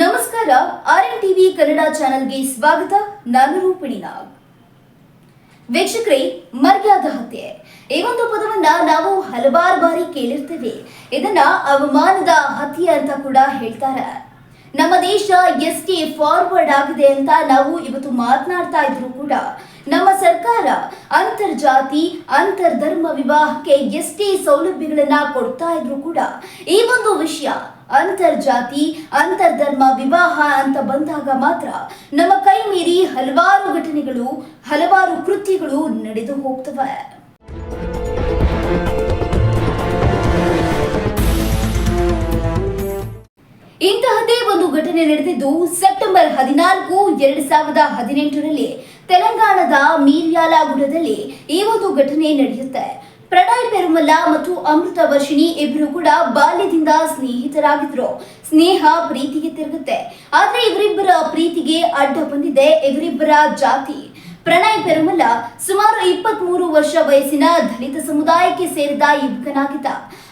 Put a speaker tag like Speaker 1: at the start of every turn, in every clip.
Speaker 1: ನಮಸ್ಕಾರ R N TV Kannada ಚಾನೆಲ್ಗೆ ಸ್ವಾಗತ. ನಾನು ರೂಪಿಣಿ ನಾಗ್. ವೀಕ್ಷಕರೇ, ಮರ್ಯಾದ ಹತ್ಯೆ. ಈ ಒಂದು ಪದವನ್ನ ನಾವು ಹಲವಾರು ಬಾರಿ ಕೇಳಿರ್ತೇವೆ. ಇದನ್ನ ಅವಮಾನದ ಹತ್ಯೆ ಅಂತ ಕೂಡ ಹೇಳ್ತಾರೆ. ನಮ್ಮ ದೇಶ ಎಷ್ಟೇ ಫಾರ್ವರ್ಡ್ ಆಗಿದೆ ಅಂತ ನಾವು ಇವತ್ತು ಮಾತನಾಡ್ತಾ ಇದ್ರು ಕೂಡ ನಮ್ಮ ಸರ್ಕಾರ ಅಂತರ್ಜಾತಿ, ಅಂತರ್ಧರ್ಮ ವಿವಾಹಕ್ಕೆ ಎಷ್ಟೇ ಸೌಲಭ್ಯಗಳನ್ನ ಕೊಡ್ತಾ ಇದ್ರು ಕೂಡ ಈ ಒಂದು ವಿಷಯ ಅಂತರ್ಜಾತಿ, ಅಂತರ್ಧರ್ಮ ವಿವಾಹ ಅಂತ ಬಂದಾಗ ಮಾತ್ರ ನಮ್ಮ ಕೈ ಮೀರಿ ಹಲವಾರು ಘಟನೆಗಳು, ಹಲವಾರು ಕೃತ್ಯಗಳು ನಡೆದು ಹೋಗ್ತವೆ. ಘಟನೆ ನಡೆದಿದ್ದು ಸೆಪ್ಟೆಂಬರ್ ಹದಿನಾಲ್ಕು, ಎರಡ್ ಸಾವಿರದ ಹದಿನೆಂಟರಲ್ಲಿ ತೆಲಂಗಾಣದ ಮೀರ್ಯಾಲಗುಡದಲ್ಲಿ ಈ ಒಂದು ಘಟನೆ ನಡೆಯುತ್ತೆ. ಪ್ರಣಯ್ ಪೆರುಮಲ್ಲ ಮತ್ತು ಅಮೃತ ವರ್ಷಿಣಿ ಇಬ್ಬರು ಕೂಡ ಬಾಲ್ಯದಿಂದ ಸ್ನೇಹಿತರಾಗಿದ್ರು. ಸ್ನೇಹ ಪ್ರೀತಿಗೆ ತಿರುಗುತ್ತೆ. ಆದ್ರೆ ಇವರಿಬ್ಬರ ಪ್ರೀತಿಗೆ ಅಡ್ಡ ಬಂದಿದೆ ಇವರಿಬ್ಬರ ಜಾತಿ. ಪ್ರಣಯ್ ಪೆರುಮಲ್ಲ ಸುಮಾರು ಇಪ್ಪತ್ತ್ ಮೂರು ವರ್ಷ ವಯಸ್ಸಿನ ದಲಿತ ಸಮುದಾಯಕ್ಕೆ ಸೇರಿದ ಯುವಕನಾಗಿದ್ದ.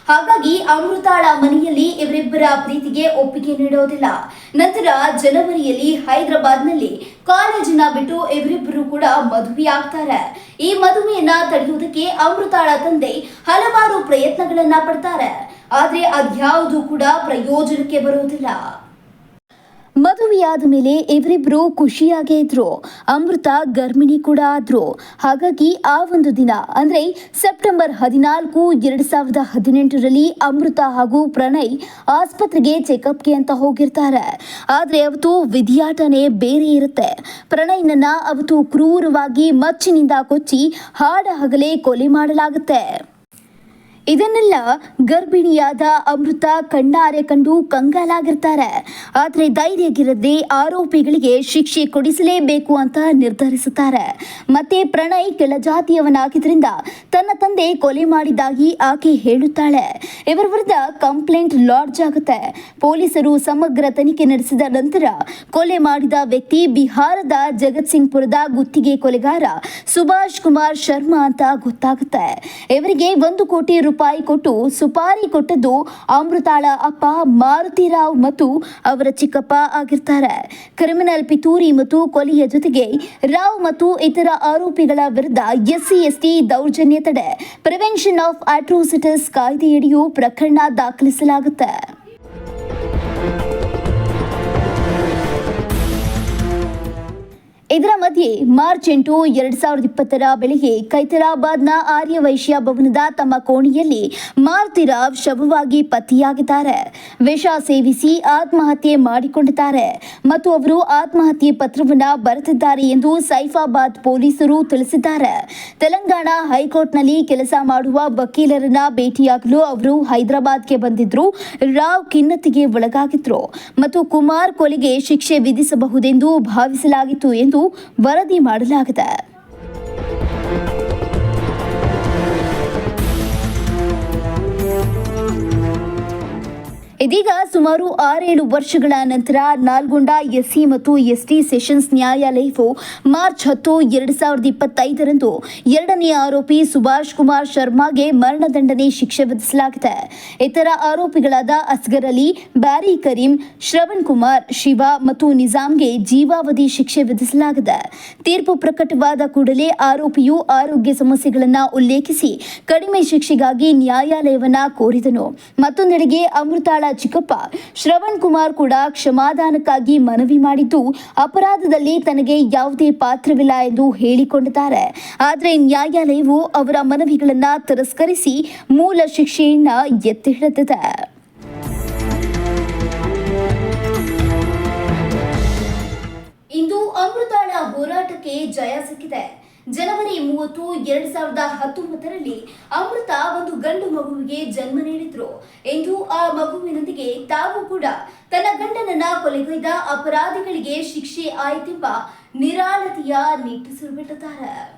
Speaker 1: ಹಾಗಾಗಿ ಅಮೃತಾಳ ಮನೆಯಲ್ಲಿ ಇವರಿಬ್ಬರ ಪ್ರೀತಿಗೆ ಒಪ್ಪಿಗೆ ನೀಡೋದಿಲ್ಲ. ನಂತರ ಜನವರಿಯಲ್ಲಿ ಹೈದರಾಬಾದ್ನಲ್ಲಿ ಕಾಲೇಜಿನ ಬಿಟ್ಟು ಇವರಿಬ್ಬರು ಕೂಡ ಮದುವೆಯಾಗ್ತಾರೆ. ಈ ಮದುವೆಯನ್ನ ತಡೆಯುವುದಕ್ಕೆ ಅಮೃತಾಳ ತಂದೆ ಹಲವಾರು ಪ್ರಯತ್ನಗಳನ್ನ ಪಡ್ತಾರೆ. ಆದ್ರೆ ಅದ್ಯಾವುದು ಕೂಡ ಪ್ರಯೋಜನಕ್ಕೆ ಬರುವುದಿಲ್ಲ. ಮದುವೆಯಾದ ಮೇಲೆ ಇವರಿಬ್ರು ಖುಷಿಯಾಗೇ ಇದ್ರು. ಅಮೃತ ಗರ್ಭಿಣಿ ಕೂಡ ಆದ್ರು. ಹಾಗಾಗಿ ಆ ಒಂದು ದಿನ, ಅಂದ್ರೆ ಸೆಪ್ಟೆಂಬರ್ ಹದಿನಾಲ್ಕು ಎರಡ್ ಸಾವಿರದ ಹದಿನೆಂಟರಲ್ಲಿ ಅಮೃತ ಹಾಗೂ ಪ್ರಣಯ್ ಆಸ್ಪತ್ರೆಗೆ ಚೆಕಪ್ಗೆ ಅಂತ ಹೋಗಿರ್ತಾರೆ. ಆದ್ರೆ ಅವತ್ತು ವಿಧಿಯಾಟನೆ ಬೇರೆ ಇರುತ್ತೆ. ಪ್ರಣಯ್ನನ್ನ ಅವತ್ತು ಕ್ರೂರವಾಗಿ ಮಚ್ಚಿನಿಂದ ಕೊಚ್ಚಿ ಹಾಡ ಹಗಲೇ ಕೊಲೆ ಮಾಡಲಾಗುತ್ತೆ. ಇದನ್ನೆಲ್ಲ ಗರ್ಭಿಣಿಯಾದ ಅಮೃತ ಕಣ್ಣಾರೆ ಕಂಡು ಕಂಗಾಲಾಗಿರ್ತಾರೆ. ಆದರೆ ಧೈರ್ಯಗಿರದೆ ಆರೋಪಿಗಳಿಗೆ ಶಿಕ್ಷೆ ಕೊಡಿಸಲೇಬೇಕು ಅಂತ ನಿರ್ಧರಿಸುತ್ತಾರೆ. ಮತ್ತೆ ಪ್ರಣಯ್ ಕೆಳಜಾತಿಯವನಾಗಿದ್ದರಿಂದ ತನ್ನ ತಂದೆ ಕೊಲೆ ಮಾಡಿದ್ದಾಗಿ ಆಕೆ ಹೇಳುತ್ತಾಳೆ. ಇವರ ವಿರುದ್ಧ ಕಂಪ್ಲೇಂಟ್ ಲಾಡ್ಜ್ ಆಗುತ್ತೆ. ಪೊಲೀಸರು ಸಮಗ್ರ ತನಿಖೆ ನಡೆಸಿದ ನಂತರ ಕೊಲೆ ಮಾಡಿದ ವ್ಯಕ್ತಿ ಬಿಹಾರದ ಜಗತ್ಸಿಂಗ್ಪುರದ ಗುತ್ತಿಗೆ ಕೊಲೆಗಾರ ಸುಭಾಷ್ ಕುಮಾರ್ ಶರ್ಮಾ ಅಂತ ಗೊತ್ತಾಗುತ್ತೆ. ಇವರಿಗೆ ಒಂದು ಕೋಟಿ ಕೊಟ್ಟು, ಸುಪಾರಿ ಕೊಟ್ಟದ್ದು ಅಮೃತಾಳ ಅಪ್ಪ ಮಾರುತಿರಾವ್ ಮತ್ತು ಅವರ ಚಿಕ್ಕಪ್ಪ ಆಗಿರ್ತಾರೆ. ಕ್ರಿಮಿನಲ್ ಪಿತೂರಿ ಮತ್ತು ಕೊಲೆಯ ಜೊತೆಗೆ ರಾವ್ ಮತ್ತು ಇತರ ಆರೋಪಿಗಳ ವಿರುದ್ಧ ಎಸ್ಸಿ, ಎಸ್ಟಿ ದೌರ್ಜನ್ಯ ತಡೆ. ಪ್ರಿವೆನ್ಷನ್ ಆಫ್ ಆಟ್ರೋಸಿಟಿಸ್ ಕಾಯ್ದೆಯಡಿಯೂ ಪ್ರಕರಣ ದಾಖಲಿಸಲಾಗುತ್ತೆ. ಇದರ ಮಧ್ಯೆ ಮಾರ್ಚ್ ಎಂಟು ಎರಡ್ ಸಾವಿರದ ಇಪ್ಪತ್ತರ ಬೆಳಿಗ್ಗೆ ಕೈತರಾಬಾದ್ನ ಆರ್ಯ ವೈಶ್ಯ ಭವನದ ತಮ್ಮ ಕೋಣೆಯಲ್ಲಿ ಮಾರುತಿರಾವ್ ಶವವಾಗಿ ಪತ್ತೆಯಾಗಿದ್ದಾರೆ. ವಿಷ ಸೇವಿಸಿ ಆತ್ಮಹತ್ಯೆ ಮಾಡಿಕೊಂಡಿದ್ದಾರೆ ಮತ್ತು ಅವರು ಆತ್ಮಹತ್ಯೆ ಪತ್ರವನ್ನ ಬರೆದಿದ್ದಾರೆ ಎಂದು ಸೈಫಾಬಾದ್ ಪೊಲೀಸರು ತಿಳಿಸಿದ್ದಾರೆ. ತೆಲಂಗಾಣ ಹೈಕೋರ್ಟ್ನಲ್ಲಿ ಕೆಲಸ ಮಾಡುವ ವಕೀಲರನ್ನ ಭೇಟಿಯಾಗಲು ಅವರು ಹೈದರಾಬಾದ್ಗೆ ಬಂದಿದ್ರು ರಾವ್ ಖಿನ್ನತೆಗೆ ಒಳಗಾಗಿದ್ರು ಮತ್ತು ಕುಮಾರ್ ಕೊಲೆಗೆ ಶಿಕ್ಷೆ ವಿಧಿಸಬಹುದೆಂದು ಭಾವಿಸಲಾಗಿತ್ತು ಎಂದು ವರದಿ ಮಾಡಲಾಗಿದೆ. ಇದೀಗ ಸುಮಾರು ಆರೇಳು ವರ್ಷಗಳ ನಂತರ ನಾಲ್ಗೊಂಡ ಎಸ್ಸಿ ಮತ್ತು ಎಸ್ಟಿ ಸೆಷನ್ಸ್ ನ್ಯಾಯಾಲಯವು ಮಾರ್ಚ್ ಹತ್ತು, ಎರಡು ಸಾವಿರದ ಇಪ್ಪತ್ತೈದರಂದು ಎರಡನೇ ಆರೋಪಿ ಸುಭಾಷ್ ಕುಮಾರ್ ಶರ್ಮಾಗೆ ಮರಣದಂಡನೆ ಶಿಕ್ಷೆ ವಿಧಿಸಲಾಗಿದೆ. ಇತರ ಆರೋಪಿಗಳಾದ ಅಸ್ಗರ್ ಅಲಿ, ಬ್ಯಾರಿ ಕರೀಂ, ಶ್ರವಣ್ ಕುಮಾರ್, ಶಿವ ಮತ್ತು ನಿಜಾಮ್ಗೆ ಜೀವಾವಧಿ ಶಿಕ್ಷೆ ವಿಧಿಸಲಾಗಿದೆ. ತೀರ್ಪು ಪ್ರಕಟವಾದ ಕೂಡಲೇ ಆರೋಪಿಯು ಆರೋಗ್ಯ ಸಮಸ್ಯೆಗಳನ್ನು ಉಲ್ಲೇಖಿಸಿ ಕಡಿಮೆ ಶಿಕ್ಷೆಗಾಗಿ ನ್ಯಾಯಾಲಯವನ್ನ ಕೋರಿದನು. ಮತ್ತೊಂದೆಡೆಗೆ ಅಮೃತಾಳ ಚಿಕ್ಕಪ್ಪ. ಶ್ರವಣ್ ಕುಮಾರ್ ಕೂಡ ಕ್ಷಮಾದಾನಕ್ಕಾಗಿ ಮನವಿ ಮಾಡಿದ್ದು, ಅಪರಾಧದಲ್ಲಿ ತನಗೆ ಯಾವುದೇ ಪಾತ್ರವಿಲ್ಲ ಎಂದು ಹೇಳಿಕೊಂಡಿದ್ದಾರೆ. ಆದರೆ ನ್ಯಾಯಾಲಯವು ಅವರ ಮನವಿಗಳನ್ನ ತಿರಸ್ಕರಿಸಿ ಮೂಲ ಶಿಕ್ಷೆಯನ್ನ ಎತ್ತಿ ಹಿಡಿದಿದೆ. ಇಂದು ಅಮೃತಾಳ ಹೋರಾಟಕ್ಕೆ ಜಯ ಸಿಕ್ಕಿದೆ. ಜನವರಿ ಮೂವತ್ತು, ಎರಡ್ ಸಾವಿರದ ಹತ್ತೊಂಬತ್ತರಲ್ಲಿ ಅಮೃತ ಒಂದು ಗಂಡು ಮಗುವಿಗೆ ಜನ್ಮ ನೀಡಿದ್ರು. ಎಂದು ಆ ಮಗುವಿನೊಂದಿಗೆ ತಾವು ಕೂಡ ತನ್ನ ಗಂಡನನ್ನ ಕೊಲೆಗೈದ ಅಪರಾಧಿಗಳಿಗೆ ಶಿಕ್ಷೆ ಆಯಿತೆಂಬ ನಿರಾಳತೆಯ ನಿಟ್ಟುಸಿರು ಬಿಟ್ಟಿದ್ದಾರೆ.